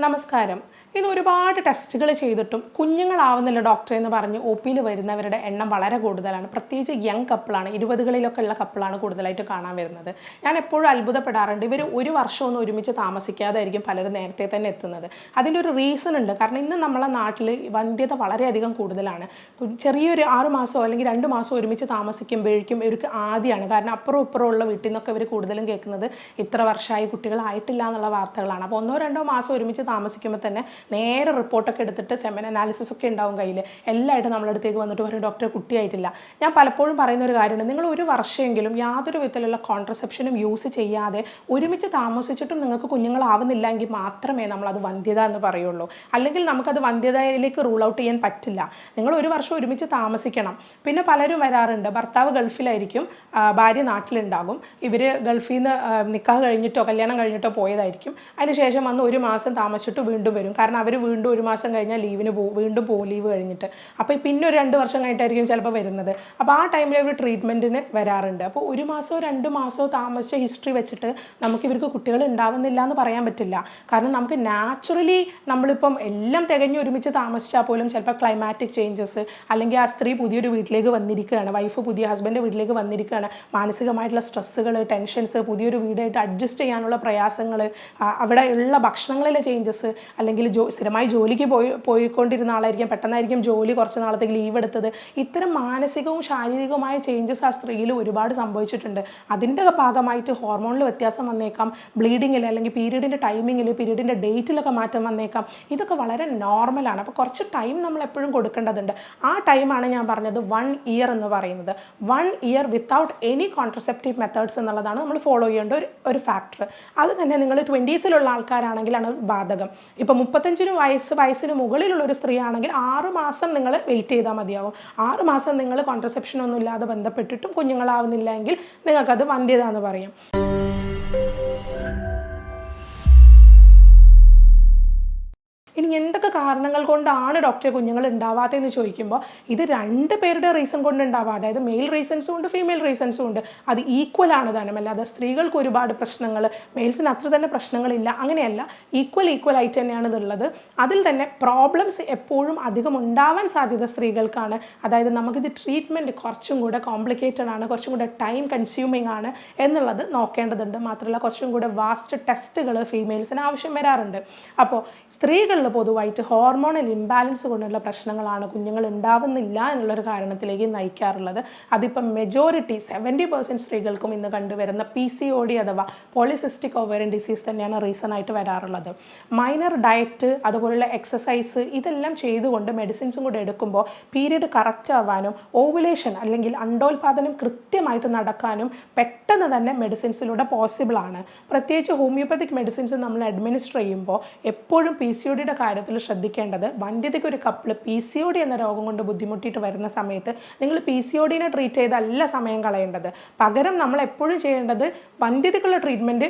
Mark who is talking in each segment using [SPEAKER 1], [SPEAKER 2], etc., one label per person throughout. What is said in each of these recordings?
[SPEAKER 1] നമസ്കാരം. ഇത് ഒരുപാട് ടെസ്റ്റുകൾ ചെയ്തിട്ടും കുഞ്ഞുങ്ങളാവുന്നില്ല ഡോക്ടർ എന്ന് പറഞ്ഞ് ഒ പിയിൽ വരുന്നവരുടെ എണ്ണം വളരെ കൂടുതലാണ്. പ്രത്യേകിച്ച് യങ് കപ്പിളാണ് ഇരുപതുകളിലൊക്കെ ഉള്ള കപ്പിളാണ് കൂടുതലായിട്ട് കാണാൻ വരുന്നത്. ഞാൻ എപ്പോഴും അത്ഭുതപ്പെടാറുണ്ട്. ഇവർ ഒരു വർഷമൊന്നും ഒരുമിച്ച് താമസിക്കാതായിരിക്കും പലരും നേരത്തെ തന്നെ എത്തുന്നത്. അതിന്റെ ഒരു റീസൺ ഉണ്ട്. കാരണം ഇന്ന് നമ്മളെ നാട്ടിൽ വന്ധ്യത വളരെയധികം കൂടുതലാണ്. ചെറിയൊരു ആറ് മാസമോ അല്ലെങ്കിൽ രണ്ട് മാസം ഒരുമിച്ച് താമസിക്കുമ്പോഴേക്കും ഇവർക്ക് ആദ്യമാണ് കാരണം അപ്പുറം ഇപ്പുറം ഉള്ള വീട്ടിൽ നിന്നൊക്കെ ഇവർ കൂടുതലും കേൾക്കുന്നത് ഇത്ര വർഷമായി കുട്ടികളായിട്ടില്ല എന്നുള്ള വാർത്തകളാണ്. അപ്പോൾ ഒന്നോ രണ്ടോ മാസം ഒരുമിച്ച് താമസിക്കുമ്പോൾ തന്നെ നേരെ റിപ്പോർട്ടൊക്കെ എടുത്തിട്ട് സെമൻ അനാലിസിസ് ഒക്കെ ഉണ്ടാവും കയ്യിൽ എല്ലായിട്ടും നമ്മളടുത്തേക്ക് വന്നിട്ട് പറയും ഡോക്ടറെ കുട്ടിയായിട്ടില്ല. ഞാൻ പലപ്പോഴും പറയുന്ന ഒരു കാര്യമാണ് നിങ്ങൾ ഒരു വർഷമെങ്കിലും യാതൊരു വിധത്തിലുള്ള കോൺട്രസെപ്ഷനും യൂസ് ചെയ്യാതെ ഒരുമിച്ച് താമസിച്ചിട്ടും നിങ്ങൾക്ക് കുഞ്ഞുങ്ങളാവുന്നില്ല എങ്കിൽ മാത്രമേ നമ്മളത് വന്ധ്യത എന്ന് പറയുള്ളൂ. അല്ലെങ്കിൽ നമുക്കത് വന്ധ്യതയിലേക്ക് റൂൾ ഔട്ട് ചെയ്യാൻ പറ്റില്ല. നിങ്ങൾ ഒരു വർഷം ഒരുമിച്ച് താമസിക്കണം. പിന്നെ പലരും വരാറുണ്ട്. ഭർത്താവ് ഗൾഫിലായിരിക്കും ഭാര്യ നാട്ടിലുണ്ടാകും. ഇവർ ഗൾഫിൽ നിന്ന് നിക്കാഹ് കഴിഞ്ഞിട്ടോ കല്യാണം കഴിഞ്ഞിട്ടോ പോയതായിരിക്കും. അതിനുശേഷം വന്ന് ഒരു മാസം താമസിച്ചിട്ട് വീണ്ടും വരും. കാരണം അവർ വീണ്ടും ഒരു മാസം കഴിഞ്ഞാൽ ലീവിന് പോകും വീണ്ടും പോ ലീവ് കഴിഞ്ഞിട്ട്. അപ്പോൾ പിന്നെ ഒരു രണ്ട് വർഷം കഴിഞ്ഞിട്ടായിരിക്കും ചിലപ്പോൾ വരുന്നത്. അപ്പോൾ ആ ടൈമിൽ ഇവർ ട്രീറ്റ്മെന്റിന് വരാറുണ്ട്. അപ്പോൾ ഒരു മാസമോ രണ്ട് മാസമോ താമസിച്ച ഹിസ്റ്ററി വെച്ചിട്ട് നമുക്ക് ഇവർക്ക് കുട്ടികൾ ഉണ്ടാവുന്നില്ല എന്ന് പറയാൻ പറ്റില്ല. കാരണം നമുക്ക് നാച്ചുറലി നമ്മളിപ്പം എല്ലാം തികഞ്ഞ് ഒരുമിച്ച് താമസിച്ചാൽ പോലും ചിലപ്പോൾ ക്ലൈമാറ്റിക് ചേഞ്ചസ് അല്ലെങ്കിൽ ആ സ്ത്രീ പുതിയൊരു വീട്ടിലേക്ക് വന്നിരിക്കുകയാണ്. വൈഫ് പുതിയ ഹസ്ബൻഡ് വീട്ടിലേക്ക് വന്നിരിക്കുകയാണ്. മാനസികമായിട്ടുള്ള സ്ട്രെസ്സുകൾ ടെൻഷൻസ് പുതിയൊരു വീടായിട്ട് അഡ്ജസ്റ്റ് ചെയ്യാനുള്ള പ്രയാസങ്ങൾ അവിടെയുള്ള ഭക്ഷണങ്ങളിലെ ചേഞ്ചസ് അല്ലെങ്കിൽ ജോ സ്ഥിരമായി ജോലിക്ക് പോയി പോയിക്കൊണ്ടിരുന്ന ആളായിരിക്കും. പെട്ടെന്നായിരിക്കും ജോലി കുറച്ച് നാളത്തേക്ക് ലീവ് എടുത്തത്. ഇത്തരം മാനസികവും ശാരീരികവുമായ ചേഞ്ചസ് ആ സ്ത്രീയിൽ ഒരുപാട് സംഭവിച്ചിട്ടുണ്ട്. അതിന്റെ ഭാഗമായിട്ട് ഹോർമോണിൽ വ്യത്യാസം വന്നേക്കാം. ബ്ലീഡിങ്ങിൽ അല്ലെങ്കിൽ പീരീഡിന്റെ ടൈമിങ്ങിൽ പീരീഡിന്റെ ഡേറ്റിലൊക്കെ മാറ്റം വന്നേക്കാം. ഇതൊക്കെ വളരെ നോർമലാണ് അപ്പോൾ കുറച്ച് ടൈം നമ്മൾ എപ്പോഴും കൊടുക്കേണ്ടതുണ്ട്. ആ ടൈമാണ് ഞാൻ പറഞ്ഞത് വൺ ഇയർ എന്ന് പറയുന്നത്. One year without any contraceptive methods എന്നുള്ളതാണ് നമ്മൾ ഫോളോ ചെയ്യേണ്ട ഒരു ഒരു ഫാക്ടർ അത് തന്നെ നിങ്ങൾ ട്വന്റീസിലുള്ള ആൾക്കാരാണെങ്കിലാണ് ബാധകം. ഇപ്പോൾ മുപ്പത്തഞ്ചിന് വയസ്സ് വയസ്സിന് മുകളിലുള്ള ഒരു സ്ത്രീ ആണെങ്കിൽ ആറ് മാസം നിങ്ങൾ വെയിറ്റ് ചെയ്താൽ മതിയാവും. ആറ് മാസം നിങ്ങൾ കോൺട്രസെപ്ഷൻ ഒന്നും ഇല്ലാതെ ബന്ധപ്പെട്ടിട്ടും കുഞ്ഞുങ്ങളാവുന്നില്ല എങ്കിൽ നിങ്ങൾക്കത് വന്ധ്യത എന്ന് പറയും. ഇനി എന്തൊക്കെ കാരണങ്ങൾ കൊണ്ടാണ് ഡോക്ടറെ കുഞ്ഞുങ്ങൾ ഉണ്ടാവാത്തതെന്ന് ചോദിക്കുമ്പോൾ ഇത് രണ്ട് പേരുടെ റീസൺ കൊണ്ട് ഉണ്ടാവാം അതായത് മെയിൽ റീസൺസും ഉണ്ട് ഫീമെയിൽ റീസൺസും ഉണ്ട്. അത് ഈക്വൽ ആണ് താനും. അല്ലാതെ സ്ത്രീകൾക്ക് ഒരുപാട് പ്രശ്നങ്ങൾ മെയിൽസിന് അത്ര തന്നെ പ്രശ്നങ്ങളില്ല. അങ്ങനെയല്ല ഈക്വൽ ഈക്വൽ ആയിട്ട് തന്നെയാണ് ഇതുള്ളത്. അതിൽ തന്നെ പ്രോബ്ലംസ് എപ്പോഴും അധികം ഉണ്ടാവാൻ സാധ്യത സ്ത്രീകൾക്കാണ്. അതായത് നമുക്കിത് ട്രീറ്റ്മെന്റ് കുറച്ചും കൂടെ കോംപ്ലിക്കേറ്റഡ് ആണ് കുറച്ചും കൂടെ ടൈം കൺസ്യൂമിംഗ് ആണ് എന്നുള്ളത് നോക്കേണ്ടതുണ്ട്. മാത്രമല്ല കുറച്ചും കൂടെ വാസ്റ്റ് ടെസ്റ്റുകൾ ഫീമെയിൽസിന് ആവശ്യം വരാറുണ്ട്. അപ്പോൾ സ്ത്രീകളിൽ പൊതുവായിട്ട് ഹോർമോണൽ ഇംബാലൻസ് കൊണ്ടുള്ള പ്രശ്നങ്ങളാണ് കുഞ്ഞുങ്ങൾ ഉണ്ടാവുന്നില്ല എന്നുള്ളൊരു കാരണത്തിലേക്ക് നയിക്കാറുള്ളത്. അതിപ്പം മെജോറിറ്റി സെവന്റി പെർസെന്റ് സ്ത്രീകൾക്കും ഇന്ന് കണ്ടുവരുന്ന പി സി ഒ ഡി അഥവാ പോളിസിസ്റ്റിക് ഓവറിൻ ഡിസീസ് തന്നെയാണ് റീസൺ ആയിട്ട് വരാറുള്ളത്. മൈനർ ഡയറ്റ് അതുപോലുള്ള എക്സസൈസ് ഇതെല്ലാം ചെയ്തുകൊണ്ട് മെഡിസിൻസും കൂടെ എടുക്കുമ്പോൾ പീരീഡ് കറക്റ്റ് ആവാനും ഓവുലേഷൻ അല്ലെങ്കിൽ അണ്ടോൽപാദനം കൃത്യമായിട്ട് നടക്കാനും പെട്ടെന്ന് തന്നെ മെഡിസിൻസിലൂടെ പോസിബിൾ ആണ്. പ്രത്യേകിച്ച് ഹോമിയോപ്പതിക് മെഡിസിൻസ് നമ്മൾ അഡ്മിനിസ്റ്റർ ചെയ്യുമ്പോൾ എപ്പോഴും പി സി ഒ ഡിയുടെ കാര്യത്തിൽ ശ്രദ്ധിക്കേണ്ടത് വന്ധ്യതയ്ക്ക് ഒരു couple P C O D എന്ന രോഗം കൊണ്ട് ബുദ്ധിമുട്ടിയിട്ട് വരുന്ന സമയത്ത് നിങ്ങൾ പി സി ഒ ഡിനെ ട്രീറ്റ് ചെയ്തല്ല സമയം കളയേണ്ടത്. പകരം നമ്മൾ എപ്പോഴും ചെയ്യേണ്ടത് വന്ധ്യതയ്ക്കുള്ള treatment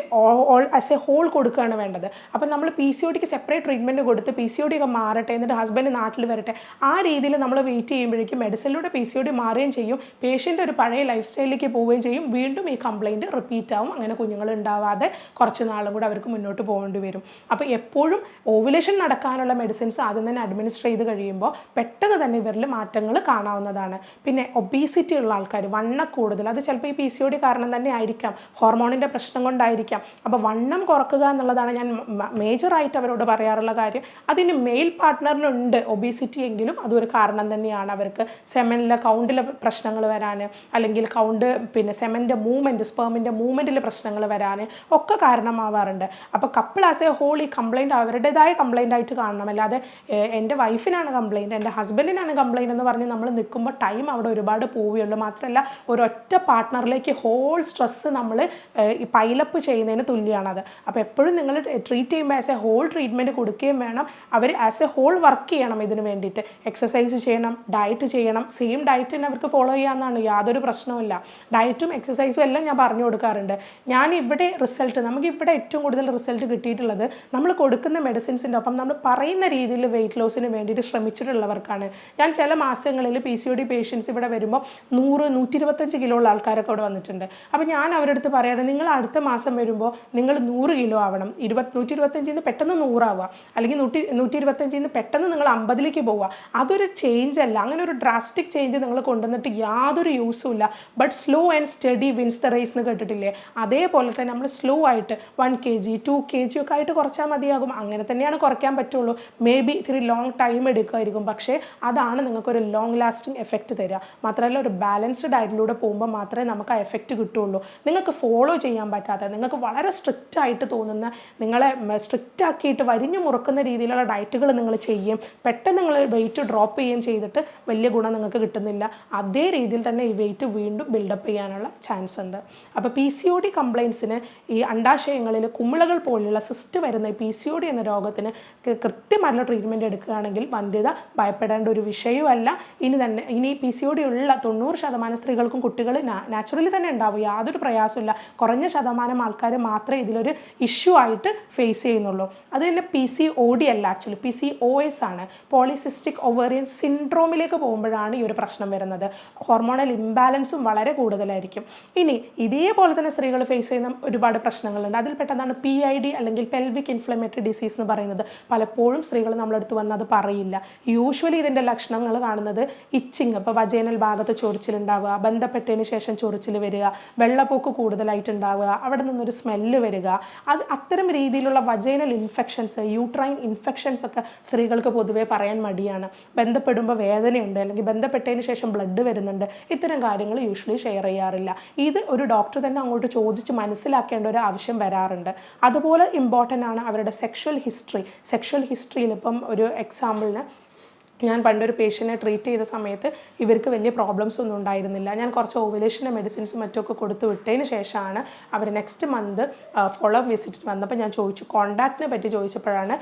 [SPEAKER 1] all as a whole കൊടുക്കുകയാണ് വേണ്ടത്. അപ്പം നമ്മൾ പി സി ഒ ഡിക്ക് സെപ്പറേറ്റ് ട്രീറ്റ്മെന്റ് കൊടുത്ത് പി സി ഒ ഡി ഒക്കെ മാറട്ടെ എന്നിട്ട് ഹസ്ബൻഡ് നാട്ടിൽ വരട്ടെ ആ രീതിയിൽ നമ്മൾ വെയിറ്റ് ചെയ്യുമ്പോഴേക്കും മെഡിസിനിലൂടെ പി സി ഒ ഡി മാറുകയും ചെയ്യും. പേഷ്യന്റ് ഒരു പഴയ ലൈഫ് സ്റ്റൈലിലേക്ക് പോവുകയും ചെയ്യും. വീണ്ടും ഈ കംപ്ലയിന്റ് റിപ്പീറ്റ് ആവും. അങ്ങനെ കുഞ്ഞുങ്ങൾ ഉണ്ടാവാതെ കുറച്ച് നാളും കൂടെ അവർക്ക് മുന്നോട്ട് പോകേണ്ടി വരും. അപ്പോൾ എപ്പോഴും ഓവുലേഷൻ നടക്കാനുള്ള മെഡിസിൻസ് ആദ്യം തന്നെ അഡ്മിനിസ്റ്റർ ചെയ്ത് കഴിയുമ്പോൾ പെട്ടെന്ന് തന്നെ ഇവരിൽ മാറ്റങ്ങൾ കാണാവുന്നതാണ്. പിന്നെ ഒബീസിറ്റി ഉള്ള ആൾക്കാർ വണ്ണം കൂടുതൽ. അത് ചിലപ്പോൾ ഈ പി സി ഒ ഡി കാരണം തന്നെ ആയിരിക്കാം. ഹോർമോണിന്റെ പ്രശ്നം കൊണ്ടായിരിക്കാം. അപ്പോൾ വണ്ണം കുറക്കുക എന്നുള്ളതാണ് ഞാൻ മേജറായിട്ട് അവരോട് പറയാറുള്ള കാര്യം. അതിന് മെയിൽ പാർട്ട്ണറിനുണ്ട് ഒബീസിറ്റി എങ്കിലും അതൊരു കാരണം തന്നെയാണ്. അവർക്ക് സെമനിലെ കൗണ്ടിലെ പ്രശ്നങ്ങൾ വരാൻ അല്ലെങ്കിൽ കൗണ്ട് പിന്നെ സെമന്റെ മൂവ്മെന്റ് സ്പേമിന്റെ മൂവ്മെന്റിൽ പ്രശ്നങ്ങൾ വരാൻ ഒക്കെ കാരണമാവാറുണ്ട്. അപ്പോൾ കപ്പിൾ ആസ് എ ഹോൾ ഈ കംപ്ലൈന്റ് അവരുടേതായ കംപ്ലൈന്റ് ആയിട്ട് കാണണം. അല്ലാതെ എന്റെ വൈഫിനാണ് കംപ്ലയിന്റ് എന്റെ ഹസ്ബൻഡിനാണ് കംപ്ലയിന്റ് എന്ന് പറഞ്ഞ് നമ്മൾ നിൽക്കുമ്പോൾ ടൈം അവിടെ ഒരുപാട് പോവുകയുള്ളൂ മാത്രമല്ല ഒരൊറ്റ പാർട്ട്ണറിലേക്ക് ഹോൾ സ്ട്രെസ്സ് നമ്മൾ പൈലപ്പ് ചെയ്യുന്നതിന് തുല്യമാണത്. അപ്പോൾ എപ്പോഴും നിങ്ങൾ ട്രീറ്റ് ചെയ്യുമ്പോൾ ആസ് എ ഹോൾ ട്രീറ്റ്മെന്റ് കൊടുക്കുകയും വേണം. അവർ ആസ് എ ഹോൾ വർക്ക് ചെയ്യണം ഇതിന് വേണ്ടിയിട്ട്. എക്സസൈസ് ചെയ്യണം ഡയറ്റ് ചെയ്യണം. സെയിം ഡയറ്റ് തന്നെ അവർക്ക് ഫോളോ ചെയ്യാമെന്നാണ് യാതൊരു പ്രശ്നവുമില്ല ഡയറ്റും എക്സസൈസും എല്ലാം ഞാൻ പറഞ്ഞു കൊടുക്കാറുണ്ട്. ഞാൻ ഇവിടെ റിസൾട്ട് നമുക്ക് ഇവിടെ ഏറ്റവും കൂടുതൽ റിസൾട്ട് കിട്ടിയിട്ടുള്ളത് നമ്മൾ കൊടുക്കുന്ന മെഡിസിൻസിന്റെ ഒപ്പം നമ്മൾ പറയുന്ന രീതിയിൽ വെയിറ്റ് ലോസിന് വേണ്ടിയിട്ട് ശ്രമിച്ചിട്ടുള്ളവർക്കാണ്. ഞാൻ ചില മാസങ്ങളിൽ P C O D patients ഇവിടെ വരുമ്പോൾ നൂറ് നൂറ്റി ഇരുപത്തഞ്ച് കിലോ ഉള്ള ആൾക്കാരൊക്കെ ഇവിടെ വന്നിട്ടുണ്ട്. അപ്പോൾ ഞാൻ അവരുടെ അടുത്ത് പറയുകയാണ് നിങ്ങൾ അടുത്ത മാസം വരുമ്പോൾ നിങ്ങൾ നൂറ് കിലോ ആവണം. ഇരുപത് നൂറ്റി ഇരുപത്തഞ്ചിൽ നിന്ന് പെട്ടെന്ന് നൂറാവുക. അല്ലെങ്കിൽ നൂറ്റി നൂറ്റി ഇരുപത്തഞ്ചിൽ നിന്ന് പെട്ടെന്ന് നിങ്ങൾ അമ്പതിലേക്ക് പോവുക. അതൊരു ചേഞ്ച് അല്ല. അങ്ങനെ ഒരു ഡ്രാസ്റ്റിക് ചേഞ്ച് നിങ്ങൾ കൊണ്ടുവന്നിട്ട് യാതൊരു യൂസും ഇല്ല. But slow and steady wins the race എന്ന് കേട്ടിട്ടില്ലേ? അതേപോലെ തന്നെ നമ്മൾ സ്ലോ ആയിട്ട് one K G two K G ഒക്കെ ആയിട്ട് കുറച്ചാൽ മതിയാകും. അങ്ങനെ തന്നെയാണ് കുറയ്ക്കാൻ പറ്റുള്ളൂ. മേ ബി ഇത്തിരി ലോങ് ടൈം എടുക്കുമായിരിക്കും. പക്ഷേ അതാണ് നിങ്ങൾക്കൊരു ലോങ് ലാസ്റ്റിംഗ് എഫക്റ്റ് തരിക. മാത്രമല്ല ഒരു ബാലൻസ്ഡ് ഡയറ്റിലൂടെ പോകുമ്പോൾ മാത്രമേ നമുക്ക് ആ എഫക്റ്റ് കിട്ടുള്ളൂ നിങ്ങൾക്ക് ഫോളോ ചെയ്യാൻ പറ്റാത്ത നിങ്ങൾക്ക് വളരെ സ്ട്രിക്റ്റ് ആയിട്ട് തോന്നുന്ന നിങ്ങളെ സ്ട്രിക്റ്റ് ആക്കിയിട്ട് വരിഞ്ഞു മുറുക്കുന്ന രീതിയിലുള്ള ഡയറ്റുകൾ നിങ്ങൾ ചെയ്യും പെട്ടെന്ന് നിങ്ങൾ വെയിറ്റ് ഡ്രോപ്പ് ചെയ്യുകയും ചെയ്തിട്ട് വലിയ ഗുണം നിങ്ങൾക്ക് കിട്ടുന്നില്ല. അതേ രീതിയിൽ തന്നെ ഈ വെയിറ്റ് വീണ്ടും ബിൽഡപ്പ് ചെയ്യാനുള്ള ചാൻസ് ഉണ്ട്. അപ്പോൾ പി സി ഒ ഡി കംപ്ലയിൻസിന് ഈ അണ്ടാശയങ്ങളിൽ കുമിളകൾ പോലെയുള്ള സിസ്റ്റ് വരുന്ന പി സി ഒ ഡി എന്ന രോഗത്തിന് കൃത്യമായിട്ടുള്ള ട്രീറ്റ്മെന്റ് എടുക്കുകയാണെങ്കിൽ വന്ധ്യത ഭയപ്പെടേണ്ട ഒരു വിഷയമല്ല. ഇനി തന്നെ ഇനി പി സി ഒ ഡി ഉള്ള തൊണ്ണൂറ് ശതമാനം സ്ത്രീകൾക്കും കുട്ടികൾ നാച്ചുറലി തന്നെ ഉണ്ടാവും. യാതൊരു പ്രയാസമില്ല കുറഞ്ഞ ശതമാനം ആൾക്കാർ മാത്രമേ ഇതിലൊരു ഇഷ്യൂ ആയിട്ട് ഫേസ് ചെയ്യുന്നുള്ളൂ. അത് തന്നെ പി സി ഒ ഡി അല്ല actually P C O S ആണ്. പോളിസിസ്റ്റിക് ഒവേറിയൻ സിൻഡ്രോമിലേക്ക് പോകുമ്പോഴാണ് ഈ ഒരു പ്രശ്നം വരുന്നത്. ഹോർമോണൽ ഇംബാലൻസും വളരെ കൂടുതലായിരിക്കും. ഇനി ഇതേപോലെ തന്നെ സ്ത്രീകൾ ഫേസ് ചെയ്യുന്ന ഒരുപാട് പ്രശ്നങ്ങളുണ്ട്. അതിൽ പെട്ടതാണ് പി ഐ ഡി അല്ലെങ്കിൽ പെൽവിക് ഇൻഫ്ലമേറ്ററി ഡിസീസ് എന്ന് പറയുന്നത്. പലപ്പോഴും സ്ത്രീകൾ നമ്മളടുത്ത് വന്ന് അത് പറയില്ല. യൂഷ്വലി ഇതിന്റെ ലക്ഷണങ്ങൾ കാണുന്നത് ഇച്ചിങ് ഇപ്പോൾ വജേനൽ ഭാഗത്ത് ചൊറിച്ചിലുണ്ടാവുക ബന്ധപ്പെട്ടതിന് ശേഷം ചൊറിച്ചിൽ വരിക വെള്ളപ്പൊക്ക് കൂടുതലായിട്ട് ഉണ്ടാവുക അവിടെ നിന്നൊരു സ്മെല്ല് വരിക. അത് അത്തരം രീതിയിലുള്ള വജേനൽ ഇൻഫെക്ഷൻസ് യൂട്രൈൻ ഇൻഫെക്ഷൻസ് ഒക്കെ സ്ത്രീകൾക്ക് പൊതുവേ പറയാൻ മടിയാണ്. ബന്ധപ്പെടുമ്പോൾ വേദനയുണ്ട് അല്ലെങ്കിൽ ബന്ധപ്പെട്ടതിന് ശേഷം ബ്ലഡ് വരുന്നുണ്ട് ഇത്തരം കാര്യങ്ങൾ യൂഷ്വലി ഷെയർ ചെയ്യാറില്ല. ഇത് ഒരു ഡോക്ടർ തന്നെ അങ്ങോട്ട് ചോദിച്ച് മനസ്സിലാക്കേണ്ട ഒരു ആവശ്യം വരാറുണ്ട്. അതുപോലെ ഇമ്പോർട്ടന്റ് ആണ് അവരുടെ സെക്ഷൽ ഹിസ്റ്ററി സെക്ഷൽ ഹിസ്റ്ററിയിൽ ഇപ്പം ഒരു എക്സാമ്പിളിന് ഞാൻ പണ്ടൊരു പേഷ്യന്റിനെ ട്രീറ്റ് ചെയ്ത സമയത്ത് ഇവർക്ക് വലിയ പ്രോബ്ലംസ് ഒന്നും ഉണ്ടായിരുന്നില്ല. ഞാൻ കുറച്ച് ഓവുലേഷന്റെ മെഡിസിൻസും മറ്റുമൊക്കെ കൊടുത്തു വിട്ടതിന് ശേഷമാണ് അവർ next month follow up visit വന്നപ്പോൾ ഞാൻ ചോദിച്ചു. കോണ്ടാക്റ്റിനെ പറ്റി ചോദിച്ചപ്പോഴാണ്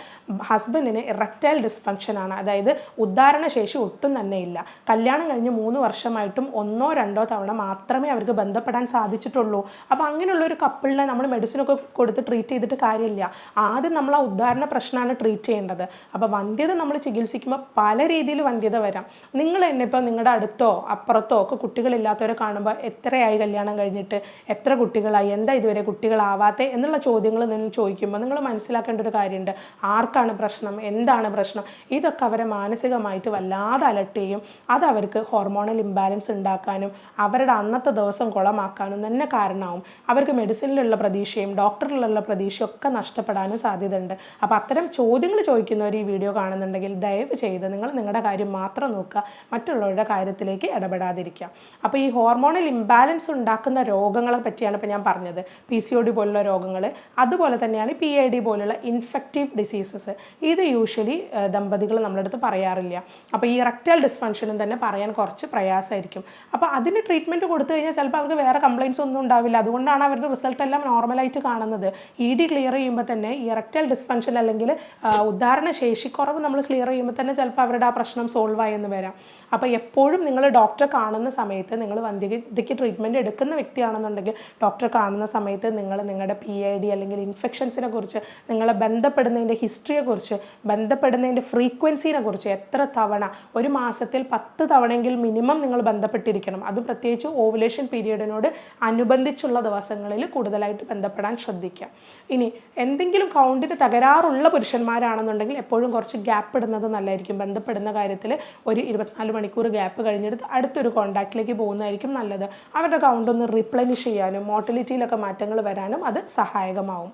[SPEAKER 1] ഹസ്ബൻഡിന് ഇറക്റ്റൈൽ ഡിസ്ഫങ്ഷൻ ആണ്. അതായത് ഉദ്ധാരണ ശേഷി ഒട്ടും തന്നെ ഇല്ല. കല്യാണം കഴിഞ്ഞ് മൂന്ന് വർഷമായിട്ടും ഒന്നോ രണ്ടോ തവണ മാത്രമേ അവർക്ക് ബന്ധപ്പെടാൻ സാധിച്ചിട്ടുള്ളൂ. അപ്പോൾ അങ്ങനെയുള്ള ഒരു കപ്പിളിനെ നമ്മൾ മെഡിസിനൊക്കെ കൊടുത്ത് ട്രീറ്റ് ചെയ്തിട്ട് കാര്യമില്ല. ആദ്യം നമ്മൾ ആ ഉദ്ധാരണ പ്രശ്നമാണ് ട്രീറ്റ് ചെയ്യേണ്ടത്. അപ്പോൾ വന്ധ്യത നമ്മൾ ചികിത്സിക്കുമ്പോൾ പല രീതിയിൽ വന്ധ്യത വരാം. നിങ്ങൾ തന്നെ ഇപ്പോൾ നിങ്ങളുടെ അടുത്തോ അപ്പുറത്തോ ഒക്കെ കുട്ടികളില്ലാത്തവരെ കാണുമ്പോൾ എത്രയായി കല്യാണം കഴിഞ്ഞിട്ട് എത്ര കുട്ടികളായി എന്താ ഇതുവരെ കുട്ടികളാവാത്ത എന്നുള്ള ചോദ്യങ്ങൾ നിങ്ങൾ ചോദിക്കുമ്പോൾ നിങ്ങൾ മനസ്സിലാക്കേണ്ട ഒരു കാര്യമുണ്ട് ആർക്കാണ് പ്രശ്നം? എന്താണ് പ്രശ്നം? ഇതൊക്കെ അവരെ മാനസികമായിട്ട് വല്ലാതെ അലട്ടുകയും അത് അവർക്ക് ഹോർമോണൽ ഇംബാലൻസ് ഉണ്ടാക്കാനും അവരുടെ അന്നത്തെ ദിവസം കുളമാക്കാനും തന്നെ കാരണമാവും. അവർക്ക് മെഡിസിനിലുള്ള പ്രതീക്ഷയും ഡോക്ടറിലുള്ള പ്രതീക്ഷയും ഒക്കെ നഷ്ടപ്പെടാനും സാധ്യതയുണ്ട്. അപ്പോൾ അത്തരം ചോദ്യങ്ങൾ ചോദിക്കുന്നവർ ഈ വീഡിയോ കാണുന്നുണ്ടെങ്കിൽ ദയവ് ചെയ്ത് നിങ്ങൾ നിങ്ങളുടെ കാര്യം മാത്രം നോക്കുക. മറ്റുള്ളവരുടെ കാര്യത്തിലേക്ക് ഇടപെടാതിരിക്കുക. അപ്പോൾ ഈ ഹോർമോണൽ ഇംബാലൻസ് ഉണ്ടാക്കുന്ന രോഗങ്ങളെ പറ്റിയാണ് ഇപ്പോൾ ഞാൻ പറഞ്ഞത്. പി സി ഒ ഡി പോലുള്ള രോഗങ്ങൾ അതുപോലെ തന്നെയാണ് പി ഐ ഡി പോലുള്ള ഇൻഫെക്റ്റീവ് ഡിസീസസ് ഇത് യൂഷ്വലി ദമ്പതികൾ നമ്മുടെ അടുത്ത് പറയാറില്ല. അപ്പോൾ ഈ റെക്ടൽ ഡിസ്ഫങ്ഷനും തന്നെ പറയാൻ കുറച്ച് പ്രയാസമായിരിക്കും. അപ്പോൾ അതിന് ട്രീറ്റ്മെന്റ് കൊടുത്തു കഴിഞ്ഞാൽ ചിലപ്പോൾ അവർക്ക് വേറെ കംപ്ലയിൻസ് ഒന്നും ഉണ്ടാവില്ല. അതുകൊണ്ടാണ് അവരുടെ റിസൾട്ട് എല്ലാം നോർമലായിട്ട് കാണുന്നത്. ഇ ഡി ക്ലിയർ ചെയ്യുമ്പോൾ തന്നെ ഈ റെക്ടൽ ഡിസ്ഫങ്ഷൻ അല്ലെങ്കിൽ ഉദാഹരണ ശേഷിക്കുറവ് നമ്മൾ ക്ലിയർ ചെയ്യുമ്പോൾ തന്നെ ചിലപ്പോൾ അവരുടെ ആ പ്രശ്നം സോൾവ് ആയെന്ന് വരാം. അപ്പോൾ എപ്പോഴും നിങ്ങൾ ഡോക്ടറെ കാണുന്ന സമയത്ത് നിങ്ങൾ വന്ധ്യതയ്ക്ക് ട്രീറ്റ്മെന്റ് എടുക്കുന്ന വ്യക്തിയാണെന്നുണ്ടെങ്കിൽ ഡോക്ടറെ കാണുന്ന സമയത്ത് നിങ്ങൾ നിങ്ങളുടെ പി ഐ ഡി അല്ലെങ്കിൽ ഇൻഫെക്ഷൻസിനെ കുറിച്ച് നിങ്ങളെ ബന്ധപ്പെടുന്നതിന്റെ ഹിസ്റ്ററിയെ കുറിച്ച് ബന്ധപ്പെടുന്നതിന്റെ ഫ്രീക്വൻസിനെ കുറിച്ച് എത്ര തവണ ഒരു മാസത്തിൽ പത്ത് തവണയെങ്കിൽ മിനിമം നിങ്ങൾ ബന്ധപ്പെട്ടിരിക്കണം. അതും പ്രത്യേകിച്ച് ഓവുലേഷൻ പീരീഡിനോട് അനുബന്ധിച്ചുള്ള ദിവസങ്ങളിൽ കൂടുതലായിട്ട് ബന്ധപ്പെടാൻ ശ്രദ്ധിക്കുക ഇനി എന്തെങ്കിലും കൗണ്ടിന് തകരാറുള്ള പുരുഷന്മാരാണെന്നുണ്ടെങ്കിൽ എപ്പോഴും കുറച്ച് ഗ്യാപ്പ് ഇടുന്നത് നല്ലതായിരിക്കും. ബന്ധപ്പെടുന്ന കാര്യത്തിൽ ഒരു ഇരുപത്തിനാല് മണിക്കൂർ ഗ്യാപ്പ് കഴിഞ്ഞെടുത്ത് അടുത്തൊരു കോണ്ടാക്റ്റിലേക്ക് പോകുന്നതായിരിക്കും നല്ലത്. അവരുടെ അക്കൗണ്ട് ഒന്ന് റിപ്ലനിഷ് ചെയ്യാനും മോട്ടിലിറ്റിയിലൊക്കെ മാറ്റങ്ങൾ വരാനും അത് സഹായകമാവും.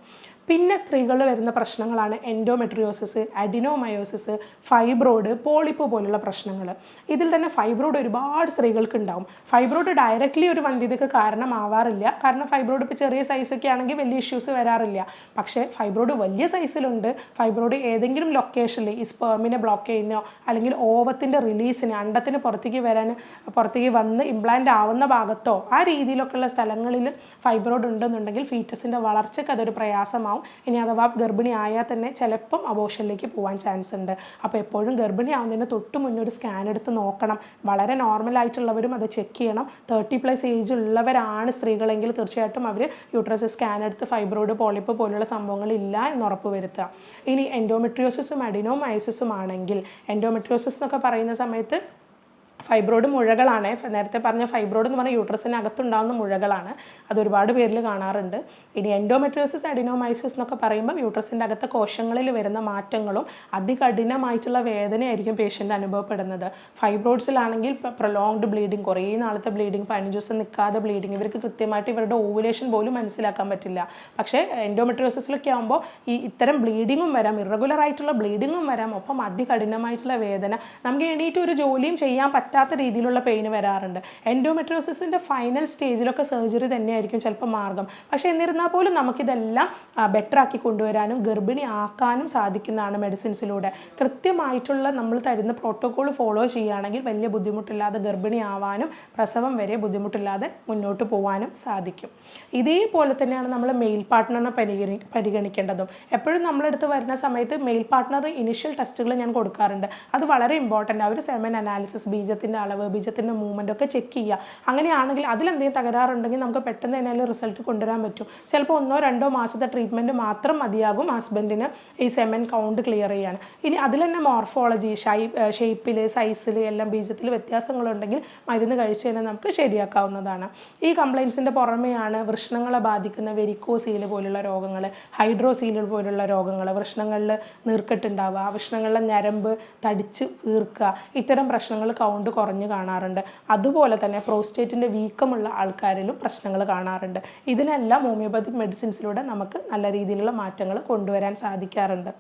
[SPEAKER 1] പിന്നെ സ്ത്രീകളിൽ വരുന്ന പ്രശ്നങ്ങളാണ് എൻഡോമെട്രിയോസിസ് അഡിനോമയോസിസ് ഫൈബ്രോയിഡ് പോളിപ്പ് പോലുള്ള പ്രശ്നങ്ങൾ. ഇതിൽ തന്നെ ഫൈബ്രോയിഡ് ഒരുപാട് സ്ത്രീകൾക്ക് ഉണ്ടാവും. ഫൈബ്രോയിഡ് ഡയറക്റ്റ്ലി ഒരു വന്ധ്യതയ്ക്ക് കാരണമാവാറില്ല. കാരണം ഫൈബ്രോയിഡ് ഇപ്പോൾ ചെറിയ സൈസൊക്കെ ആണെങ്കിൽ വലിയ ഇഷ്യൂസ് വരാറില്ല. പക്ഷേ ഫൈബ്രോയിഡ് വലിയ സൈസിലുണ്ട് ഫൈബ്രോയിഡ് ഏതെങ്കിലും ലൊക്കേഷനിൽ ഈ സ്പേമിനെ ബ്ലോക്ക് ചെയ്യുന്നോ അല്ലെങ്കിൽ ഓവത്തിന്റെ റിലീസിന് അണ്ടത്തിന് പുറത്തേക്ക് വരാൻ പുറത്തേക്ക് വന്ന് ഇംപ്ലാന്റ് ആവുന്ന ഭാഗത്തോ ആ രീതിയിലൊക്കെയുള്ള സ്ഥലങ്ങളിൽ ഫൈബ്രോയിഡ് ഉണ്ടെന്നുണ്ടെങ്കിൽ ഫീറ്റസിന്റെ വളർച്ചയ്ക്ക് അതൊരു പ്രയാസമാവും. ഇനി അഥവാ ഗർഭിണി ആയാൽ തന്നെ ചിലപ്പം അബോഷനിലേക്ക് പോകാൻ ചാൻസ് ഉണ്ട്. അപ്പോൾ എപ്പോഴും ഗർഭിണി ആവുന്നതിന് തൊട്ട് മുന്നേ ഒരു സ്കാൻ എടുത്ത് നോക്കണം. വളരെ നോർമൽ ആയിട്ടുള്ളവരും അത് ചെക്ക് ചെയ്യണം. തേർട്ടി പ്ലസ് ഏജ് ഉള്ളവരാണ് സ്ത്രീകളെങ്കിൽ തീർച്ചയായിട്ടും അവർ യൂട്രസ് സ്കാൻ എടുത്ത് ഫൈബ്രോയിഡ് പോളിപ്പ് പോലുള്ള സംഭവങ്ങൾ ഇല്ല എന്ന് ഉറപ്പ് വരുത്തുക. ഇനി എൻഡോമെട്രിയോസിസും അഡിനോമൈസിസും ആണെങ്കിൽ എൻഡോമെട്രിയോസിസ് എന്നൊക്കെ പറയുന്ന സമയത്ത് ഫൈബ്രോയിഡ് മുഴകളാണ്. നേരത്തെ പറഞ്ഞ ഫൈബ്രോയിഡ് എന്ന് പറഞ്ഞാൽ യൂട്രസിന് അകത്തുണ്ടാകുന്ന മുഴകളാണ്. അത് ഒരുപാട് പേരിൽ കാണാറുണ്ട്. ഇനി എൻഡോമെട്രിയോസിസ് അഡിനോമൈസിസ് എന്നൊക്കെ പറയുമ്പോൾ യൂട്രസിന്റെ അകത്തെ കോശങ്ങളിൽ വരുന്ന മാറ്റങ്ങളും അതികഠിനമായിട്ടുള്ള വേദനയായിരിക്കും പേഷ്യന്റ് അനുഭവപ്പെടുന്നത്. ഫൈബ്രോയിഡ്സിലാണെങ്കിൽ പ്രൊലോങ്ഡ് ബ്ലീഡിങ് കുറേ നാളത്തെ ബ്ലീഡിങ് പതിനഞ്ച് ദിവസം നിൽക്കാതെ ബ്ലീഡിങ് ഇവർക്ക് കൃത്യമായിട്ട് ഇവരുടെ ഓവുലേഷൻ പോലും മനസ്സിലാക്കാൻ പറ്റില്ല. പക്ഷേ എൻഡോമെട്രിയോസിസിലൊക്കെ ആകുമ്പോൾ ഈ ഇത്തരം ബ്ലീഡിങ്ങും വരാം ഇറഗുലർ ആയിട്ടുള്ള ബ്ലീഡിങ്ങും വരാം ഒപ്പം അതികഠിനമായിട്ടുള്ള വേദന. നമുക്ക് എണീറ്റ് ഒരു ജോലിയും ചെയ്യാൻ പറ്റാത്ത രീതിയിലുള്ള പെയിൻ വരാറുണ്ട്. എൻഡോമെട്രോസിന്റെ ഫൈനൽ സ്റ്റേജിലൊക്കെ സർജറി തന്നെയായിരിക്കും ചിലപ്പോൾ മാർഗം. പക്ഷേ എന്നിരുന്നാൽ പോലും നമുക്കിതെല്ലാം ബെറ്റർ ആക്കി കൊണ്ടുവരാനും ഗർഭിണി ആക്കാനും സാധിക്കുന്നതാണ് മെഡിസിൻസിലൂടെ കൃത്യമായിട്ടുള്ള നമ്മൾ തരുന്ന പ്രോട്ടോകോൾ ഫോളോ ചെയ്യുകയാണെങ്കിൽ വലിയ ബുദ്ധിമുട്ടില്ലാതെ ഗർഭിണി ആവാനും പ്രസവം വരെ ബുദ്ധിമുട്ടില്ലാതെ മുന്നോട്ട് പോകാനും സാധിക്കും. ഇതേപോലെ തന്നെയാണ് നമ്മൾ മെയിൽ പാർട്ട്ണറിനെ പരിഗണി പരിഗണിക്കേണ്ടതും. എപ്പോഴും നമ്മളെടുത്ത് വരുന്ന സമയത്ത് മെയിൽ പാർട്ട്ണർ ഇനിഷ്യൽ ടെസ്റ്റുകൾ ഞാൻ കൊടുക്കാറുണ്ട്. അത് വളരെ ഇമ്പോർട്ടന്റ് അവർ സെമൻ അനാലിസിസ് ബീജത്തിന്റെ അളവ് ബീജത്തിന്റെ മൂവ്മെന്റ് ഒക്കെ ചെക്ക് ചെയ്യുക. അങ്ങനെയാണെങ്കിൽ അതിലെന്തെങ്കിലും തകരാറുണ്ടെങ്കിൽ നമുക്ക് പെട്ടെന്ന് തന്നെ അതിൽ റിസൾട്ട് കൊണ്ടുവരാൻ പറ്റും. ചിലപ്പോൾ ഒന്നോ രണ്ടോ മാസത്തെ ട്രീറ്റ്മെന്റ് മാത്രം മതിയാകും ഹസ്ബൻഡിന് ഈ സെമൻ കൗണ്ട് ക്ലിയർ ചെയ്യാൻ. ഇനി അതിൽ തന്നെ മോർഫോളജി ഷൈ ഷേപ്പിൽ സൈസിൽ എല്ലാം ബീജത്തിൽ വ്യത്യാസങ്ങളുണ്ടെങ്കിൽ മരുന്ന് കഴിച്ച് തന്നെ നമുക്ക് ശരിയാക്കാവുന്നതാണ്. ഈ കംപ്ലയിൻസിന്റെ പുറമെയാണ് വൃഷ്ണങ്ങളെ ബാധിക്കുന്ന വെരിക്കോസീൽ പോലുള്ള രോഗങ്ങൾ ഹൈഡ്രോസീൽ പോലുള്ള രോഗങ്ങൾ വൃഷ്ണങ്ങളിൽ നീർക്കെട്ടുണ്ടാവുക വൃഷ്ണങ്ങളിലെ ഞരമ്പ് തടിച്ച് വീർക്കുക ഇത്തരം പ്രശ്നങ്ങൾ കൗണ്ട് കുറഞ്ഞ് കാണാറുണ്ട്. അതുപോലെ തന്നെ പ്രോസ്റ്റേറ്റിന്റെ വീക്കമുള്ള ആൾക്കാരിലും പ്രശ്നങ്ങൾ കാണാറുണ്ട്. ഇതിനെല്ലാം ഹോമിയോപ്പതിക് മെഡിസിൻസിലൂടെ നമുക്ക് നല്ല രീതിയിലുള്ള മാറ്റങ്ങൾ കൊണ്ടുവരാൻ സാധിക്കാറുണ്ട്.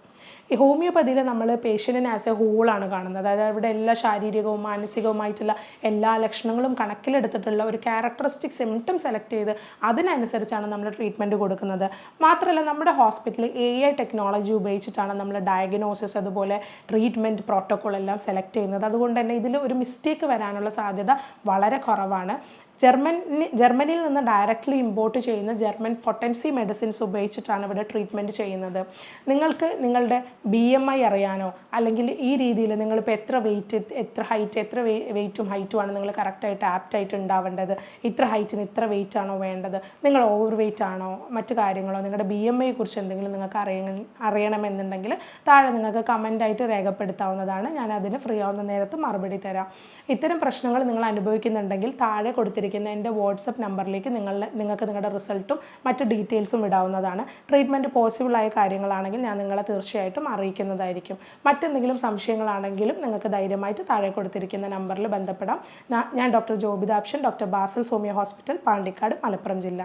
[SPEAKER 1] ഈ ഹോമിയോപ്പതിയിൽ നമ്മൾ പേഷ്യന്റിനെ ആസ് എ ഹോളാണ് കാണുന്നത്. അതായത് അവിടെ എല്ലാ ശാരീരികവും മാനസികവുമായിട്ടുള്ള എല്ലാ ലക്ഷണങ്ങളും കണക്കിലെടുത്തിട്ടുള്ള ഒരു ക്യാരക്ടറിസ്റ്റിക് സിംറ്റം സെലക്ട് ചെയ്ത് അതിനനുസരിച്ചാണ് നമ്മൾ ട്രീറ്റ്മെന്റ് കൊടുക്കുന്നത്. മാത്രമല്ല നമ്മുടെ ഹോസ്പിറ്റലിൽ എ ഐ ടെക്നോളജി ഉപയോഗിച്ചിട്ടാണ് നമ്മൾ ഡയഗ്നോസിസ് അതുപോലെ ട്രീറ്റ്മെന്റ് പ്രോട്ടോക്കോൾ എല്ലാം സെലക്ട് ചെയ്യുന്നത്. അതുകൊണ്ട് തന്നെ ഇതിൽ ഒരു മിസ്റ്റേക്ക് വരാനുള്ള സാധ്യത വളരെ കുറവാണ്. ജർമ്മനി ജർമ്മനിയിൽ നിന്ന് ഡയറക്റ്റ്ലി ഇമ്പോർട്ട് ചെയ്യുന്ന ജർമ്മൻ പൊട്ടൻസി മെഡിസിൻസ് ഉപയോഗിച്ചിട്ടാണ് ഇവിടെ ട്രീറ്റ്മെന്റ് ചെയ്യുന്നത്. നിങ്ങൾക്ക് നിങ്ങളുടെ ബി എം ഐ അറിയാനോ അല്ലെങ്കിൽ ഈ രീതിയിൽ നിങ്ങളിപ്പോൾ എത്ര വെയിറ്റ് എത്ര ഹൈറ്റ് എത്ര വെയിറ്റും ഹൈറ്റുമാണ് നിങ്ങൾ കറക്റ്റായിട്ട് ആപ്റ്റായിട്ട് ഉണ്ടാവേണ്ടത്? ഇത്ര ഹൈറ്റിന് ഇത്ര വെയിറ്റ് ആണോ വേണ്ടത്? നിങ്ങൾ ഓവർ വെയിറ്റ് ആണോ? മറ്റു കാര്യങ്ങളോ? നിങ്ങളുടെ ബി എം ഐയെ കുറിച്ച് എന്തെങ്കിലും നിങ്ങൾക്ക് അറിയണം അറിയണമെന്നുണ്ടെങ്കിൽ താഴെ നിങ്ങൾക്ക് കമന്റായിട്ട് രേഖപ്പെടുത്താവുന്നതാണ്. ഞാൻ അതിന് ഫ്രീ ആവുന്ന നേരത്ത് മറുപടി തരാം. ഇത്തരം പ്രശ്നങ്ങൾ നിങ്ങൾ അനുഭവിക്കുന്നുണ്ടെങ്കിൽ താഴെ കൊടുത്തിരിക്കുന്ന എന്റെ വാട്സപ്പ് നമ്പറിലേക്ക് നിങ്ങൾ നിങ്ങൾക്ക് നിങ്ങളുടെ റിസൾട്ടും മറ്റ് ഡീറ്റെയിൽസും ഇടാവുന്നതാണ്. ട്രീറ്റ്മെന്റ് പോസിബിളായ കാര്യങ്ങളാണെങ്കിൽ ഞാൻ നിങ്ങളെ തീർച്ചയായിട്ടും അറിയിക്കുന്നതായിരിക്കും. മറ്റെന്തെങ്കിലും സംശയങ്ങളാണെങ്കിലും നിങ്ങൾക്ക് ധൈര്യമായിട്ട് താഴെ കൊടുത്തിരിക്കുന്ന നമ്പറിൽ ബന്ധപ്പെടാം. ഞാൻ ഡോക്ടർ ജോബിതാപ്ഷൻ ഡോക്ടർ ബാസൽ സോമിയ ഹോസ്പിറ്റൽ പാണ്ടിക്കാട് മലപ്പുറം ജില്ല.